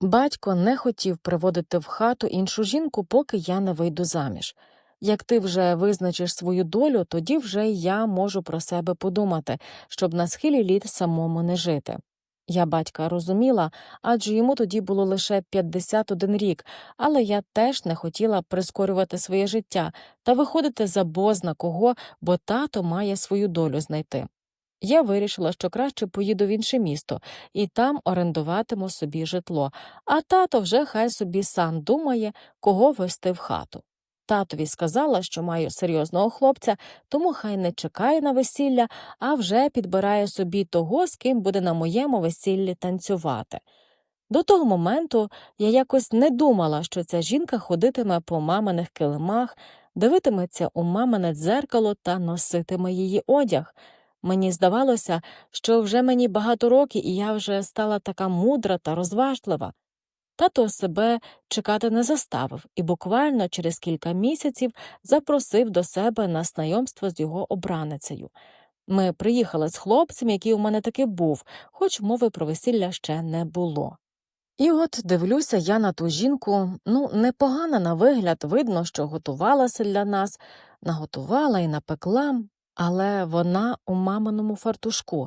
Батько не хотів приводити в хату іншу жінку, поки я не вийду заміж. Як ти вже визначиш свою долю, тоді вже я можу про себе подумати, щоб на схилі літ самому не жити. Я батька розуміла, адже йому тоді було лише 51 рік, але я теж не хотіла прискорювати своє життя та виходити за бозна кого, бо тато має свою долю знайти. Я вирішила, що краще поїду в інше місто і там орендуватиму собі житло, а тато вже хай собі сам думає, кого вести в хату. Татові сказала, що маю серйозного хлопця, тому хай не чекає на весілля, а вже підбирає собі того, з ким буде на моєму весіллі танцювати. До того моменту я якось не думала, що ця жінка ходитиме по маминих килимах, дивитиметься у мамине дзеркало та носитиме її одяг. Мені здавалося, що вже мені багато років, і я вже стала така мудра та розважлива. Тато себе чекати не заставив і буквально через кілька місяців запросив до себе на знайомство з його обраницею. Ми приїхали з хлопцем, який у мене таки був, хоч мови про весілля ще не було. І от дивлюся я на ту жінку, ну, непогана на вигляд, видно, що готувалася для нас, наготувала і напекла, але вона у маминому фартушку.